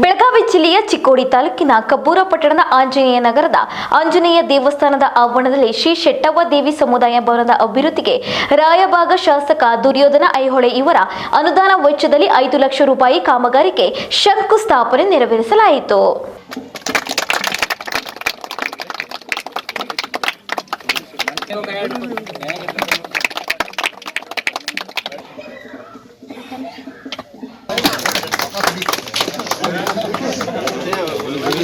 ಬೆಳಗಾವಿ ಜಿಲ್ಲೆಯ ಚಿಕ್ಕೋಡಿ ತಾಲೂಕಿನ ಕಬ್ಬೂರ ಪಟ್ಟಣದ ಆಂಜನೇಯ ನಗರದ ಆಂಜನೇಯ ದೇವಸ್ಥಾನದ ಆವರಣದಲ್ಲಿ ಶ್ರೀ ಶೆಟ್ಟವ್ವ ದೇವಿ ಸಮುದಾಯ ಭವನದ ಅಭಿವೃದ್ಧಿಗೆ ರಾಯಭಾಗ ಶಾಸಕ ದುರ್ಯೋಧನ ಐಹೊಳೆ ಇವರ ಅನುದಾನ ವೆಚ್ಚದಲ್ಲಿ ಐದು ಲಕ್ಷ ರೂಪಾಯಿ ಕಾಮಗಾರಿಗೆ ಶಂಕುಸ್ಥಾಪನೆ ನೆರವೇರಿಸಲಾಯಿತು.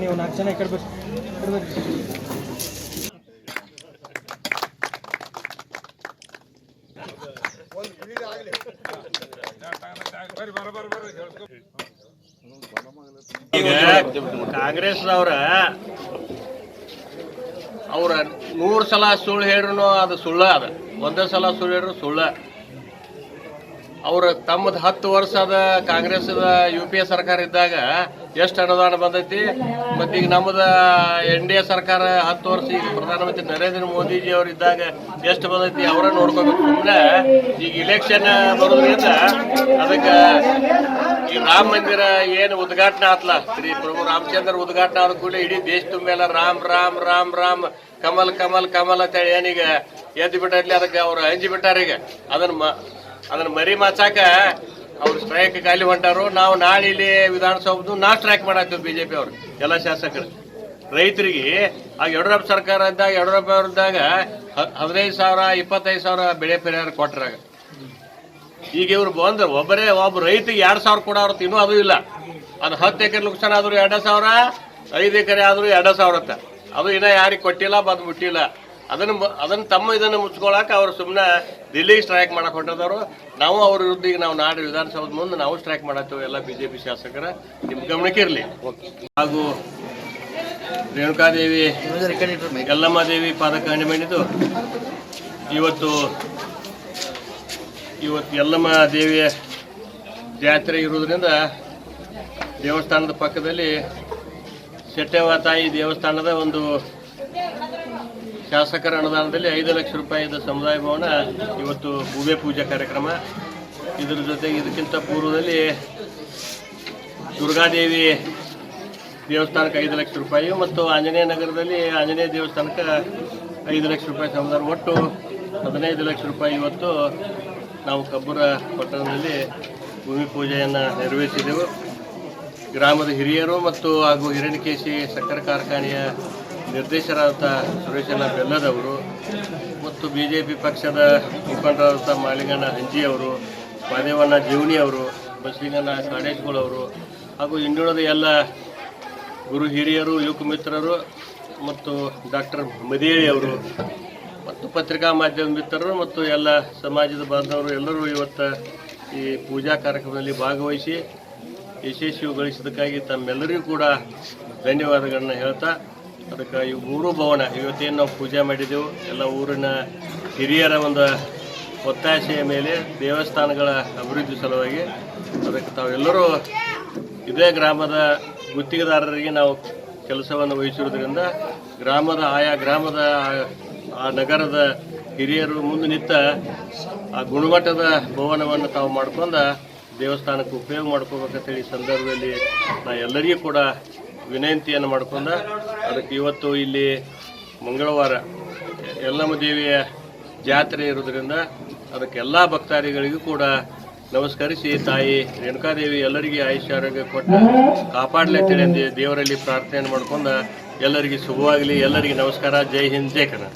ನೀವು ನಾಲ್ಕು ಜನ ಈ ಕಡೆ ಬರ್ರಿ ಈ ಕಡೆ ಬರ್ರಿ ಈಗ ಕಾಂಗ್ರೆಸ್ ಅವ್ರ ನೂರು ಸಲ ಸುಳ್ಳು ಹೇಳ್ರೂ ಅದು ಸುಳ್ಳ ಅದ. ಒಂದೇ ಸಲ ಸುಳ್ಳು ಹೇಳ್ರು ಸುಳ್ಳ. ಅವ್ರ ತಮ್ಮದು ಹತ್ತು ವರ್ಷದ ಕಾಂಗ್ರೆಸ್ದ ಯು ಪಿ ಎ ಸರ್ಕಾರ ಇದ್ದಾಗ ಎಷ್ಟು ಅನುದಾನ ಬಂದೈತಿ? ಮತ್ತು ಈಗ ನಮ್ಮದ ಎನ್ ಡಿ ಎ ಸರ್ಕಾರ ಹತ್ತು ವರ್ಷ ಈಗ ಪ್ರಧಾನಮಂತ್ರಿ ನರೇಂದ್ರ ಮೋದಿಜಿ ಅವ್ರು ಇದ್ದಾಗ ಎಷ್ಟು ಬಂದೈತಿ? ಅವರ ನೋಡ್ಕೋಬೇಕು. ಸುಮ್ಮನೆ ಈಗ ಇಲೆಕ್ಷನ್ ಬರೋದ್ರಿಂದ ಅದಕ್ಕೆ ಈ ರಾಮ ಮಂದಿರ ಏನು ಉದ್ಘಾಟನೆ ಆತ್ಲ? ಶ್ರೀ ಪ್ರಭು ರಾಮಚಂದ್ರ ಉದ್ಘಾಟನೆ ಆದ ಕೂಡ ಇಡೀ ದೇಶ ತುಂಬೆಲ್ಲ ರಾಮ್ ರಾಮ್ ರಾಮ್ ರಾಮ್, ಕಮಲ್ ಕಮಲ್ ಕಮಲ್ ಅಂತೇಳಿ ಏನೀಗ ಎದ್ದು ಬಿಟ್ಟಲ್ಲಿ ಅದಕ್ಕೆ ಅವ್ರು ಅಂಜಿ ಬಿಟ್ಟಾರ ಈಗ. ಅದನ್ನ ಅದನ್ನ ಮರಿ ಮಾಚಾಕ ಅವ್ರು ಸ್ಟ್ರೈಕ್ ಖಾಲಿ ಹೊಂಟಾರು. ನಾವು ನಾಳೆ ಇಲ್ಲಿ ವಿಧಾನಸೌಧದ್ದು ನಾ ಸ್ಟ್ರೈಕ್ ಮಾಡಾಕ್ತೀವಿ ಬಿಜೆಪಿ ಅವರು, ಎಲ್ಲ ಶಾಸಕರು. ರೈತರಿಗೆ ಆಗ ಯಡಿಯೂರಪ್ಪ ಸರ್ಕಾರ ಇದ್ದಾಗ, ಯಡಿಯೂರಪ್ಪ ಅವ್ರದ್ದಾಗ ಹದಿನೈದು ಸಾವಿರ, ಇಪ್ಪತ್ತೈದು ಸಾವಿರ ಬೆಳೆ ಪರಿಹಾರ ಕೊಟ್ರಾಗ. ಈಗ ಇವ್ರು ಬಂದ್ರೆ ಒಬ್ಬರೇ ಒಬ್ಬ ರೈತಿಗೆ ಎರಡು ಸಾವಿರ ಕೊಡೋರು ಇನ್ನೂ ಅದು ಇಲ್ಲ. ಅದು ಹತ್ತು ಎಕರೆ ನುಕ್ಸಾನ ಆದ್ರು ಎರಡು ಸಾವಿರ ಐದು ಎಕರೆ ಆದರೂ ಎರಡು ಸಾವಿರ ಅಂತ. ಅದು ಇನ್ನೂ ಯಾರಿಗೆ ಕೊಟ್ಟಿಲ್ಲ ಬಂದು ಮುಟ್ಟಿಲ್ಲ. ಅದನ್ನು ಅದನ್ನ ತಮ್ಮ ಇದನ್ನು ಮುಚ್ಕೊಳಕ್ಕೆ ಅವ್ರು ಸುಮ್ಮನೆ ದಿಲ್ಲಿಗೆ ಸ್ಟ್ರೈಕ್ ಮಾಡಕ್ಕೆ ಹೊಂಟದವರು. ನಾವು ಅವ್ರ ವಿರುದ್ಧ ಈಗ ನಾವು ನಾಡು ವಿಧಾನಸೌಧದ ಮುಂದೆ ನಾವು ಸ್ಟ್ರೈಕ್ ಮಾಡತ್ತೇವೆ ಎಲ್ಲ ಬಿ ಜೆ ಪಿ ಶಾಸಕರ. ನಿಮ್ಮ ಗಮನಕ್ಕೆ ಇರಲಿ. ಹಾಗೂ ರೇಣುಕಾದೇವಿ ಯಲ್ಲಮ್ಮ ದೇವಿ ಪಾದಕ ಹಣಿಮಣಿದು ಇವತ್ತು ಇವತ್ತು ಯಲ್ಲಮ್ಮ ದೇವಿಯ ಜಾತ್ರೆ ಇರುವುದರಿಂದ ದೇವಸ್ಥಾನದ ಪಕ್ಕದಲ್ಲಿ ಶೆಟ್ಟೆವ ತಾಯಿ ದೇವಸ್ಥಾನದ ಒಂದು ಶಾಸಕರ ಅನುದಾನದಲ್ಲಿ ಐದು ಲಕ್ಷ ರೂಪಾಯಿದ ಸಮುದಾಯ ಭವನ ಇವತ್ತು ಭೂಮಿ ಪೂಜೆ ಕಾರ್ಯಕ್ರಮ. ಇದರ ಜೊತೆಗೆ ಇದಕ್ಕಿಂತ ಪೂರ್ವದಲ್ಲಿ ದುರ್ಗಾದೇವಿ ದೇವಸ್ಥಾನಕ್ಕೆ ಐದು ಲಕ್ಷ ರೂಪಾಯಿ ಮತ್ತು ಆಂಜನೇಯ ನಗರದಲ್ಲಿ ಆಂಜನೇಯ ದೇವಸ್ಥಾನಕ್ಕೆ ಐದು ಲಕ್ಷ ರೂಪಾಯಿ ಸಮುದಾಯ ಒಟ್ಟು ಹದಿನೈದು ಲಕ್ಷ ರೂಪಾಯಿ ಇವತ್ತು ನಾವು ಕಬ್ಬುರ ಪಟ್ಟಣದಲ್ಲಿ ಭೂಮಿ ಪೂಜೆಯನ್ನು ನೆರವೇರಿಸಿದೆವು. ಗ್ರಾಮದ ಹಿರಿಯರು ಮತ್ತು ಹಾಗೂ ಹಿರಣ್ಯಕೇಶಿ ಸಕ್ಕರೆ ಕಾರ್ಖಾನೆಯ ನಿರ್ದೇಶರಾದಂಥ ಸುರೇಶಣ್ಣ ಬೆಲ್ಲದವರು ಮತ್ತು ಬಿ ಜೆ ಪಿ ಪಕ್ಷದ ಮುಖಂಡರಾದಂಥ ಮಾಳಿಗಣ್ಣ ಹಂಜಿಯವರು ಮಾದೇವಣ್ಣ ಜೀವನಿಯವರು ಬಸಲಿಂಗಣ್ಣ ಕಾಡೇಶ್ಗಳವರು ಹಾಗೂ ಇನ್ನುಳಿದ ಎಲ್ಲ ಗುರು ಹಿರಿಯರು, ಯುವಕ ಮಿತ್ರರು ಮತ್ತು ಡಾಕ್ಟರ್ ಮದಿಯಳಿ ಅವರು ಮತ್ತು ಪತ್ರಿಕಾ ಮಾಧ್ಯಮ ಮಿತ್ರರು ಮತ್ತು ಎಲ್ಲ ಸಮಾಜದ ಬಾಂಧವರು ಎಲ್ಲರೂ ಇವತ್ತು ಈ ಪೂಜಾ ಕಾರ್ಯಕ್ರಮದಲ್ಲಿ ಭಾಗವಹಿಸಿ ಯಶಸ್ವಿಗೊಳಿಸಿದ್ದಕ್ಕಾಗಿ ತಮ್ಮೆಲ್ಲರಿಗೂ ಕೂಡ ಧನ್ಯವಾದಗಳನ್ನ ಹೇಳ್ತಾ ಅದಕ್ಕೆ ಈ ಊರು ಭವನ, ಇವತ್ತೇನು ನಾವು ಪೂಜೆ ಮಾಡಿದ್ದೆವು ಎಲ್ಲ ಊರಿನ ಹಿರಿಯರ ಒಂದು ಒತ್ತಾಸೆಯ ಮೇಲೆ ದೇವಸ್ಥಾನಗಳ ಅಭಿವೃದ್ಧಿ ಸಲುವಾಗಿ ಅದಕ್ಕೆ ತಾವೆಲ್ಲರೂ ಇದೇ ಗ್ರಾಮದ ಗುತ್ತಿಗೆದಾರರಿಗೆ ನಾವು ಕೆಲಸವನ್ನು ವಹಿಸಿರೋದ್ರಿಂದ ಗ್ರಾಮದ ಆಯಾ, ಗ್ರಾಮದ ಆ- ನಗರದ ಹಿರಿಯರು ಮುಂದೆ ನಿಂತ ಆ ಗುಣಮಟ್ಟದ ಭವನವನ್ನು ತಾವು ಮಾಡ್ಕೊಂಡ ದೇವಸ್ಥಾನಕ್ಕೆ ಉಪಯೋಗ ಮಾಡ್ಕೋಬೇಕಂತೇಳಿ ಈ ಸಂದರ್ಭದಲ್ಲಿ ನಾ ಎಲ್ಲರಿಗೂ ಕೂಡ ವಿನಂತಿಯನ್ನು ಮಾಡ್ಕೊಂಡ. ಅದಕ್ಕೆ ಇವತ್ತು ಇಲ್ಲಿ ಮಂಗಳವಾರ ಎಲ್ಲಮ್ಮ ದೇವಿಯ ಜಾತ್ರೆ ಇರೋದ್ರಿಂದ ಅದಕ್ಕೆ ಎಲ್ಲ ಭಕ್ತಾದಿಗಳಿಗೂ ಕೂಡ ನಮಸ್ಕರಿಸಿ ತಾಯಿ ರೇಣುಕಾದೇವಿ ಎಲ್ಲರಿಗೆ ಆಯುಷ್ಯ ಆರೋಗ್ಯ ಕೊಟ್ಟು ಕಾಪಾಡಲಿ ಅಂತೇಳಿ ದೇವರಲ್ಲಿ ಪ್ರಾರ್ಥನೆಯನ್ನು ಮಾಡ್ಕೊಂಡು ಎಲ್ಲರಿಗೆ ಶುಭವಾಗಲಿ, ಎಲ್ಲರಿಗೆ ನಮಸ್ಕಾರ, ಜೈ ಹಿಂದ್, ಜೈ ಕನ್ನಡ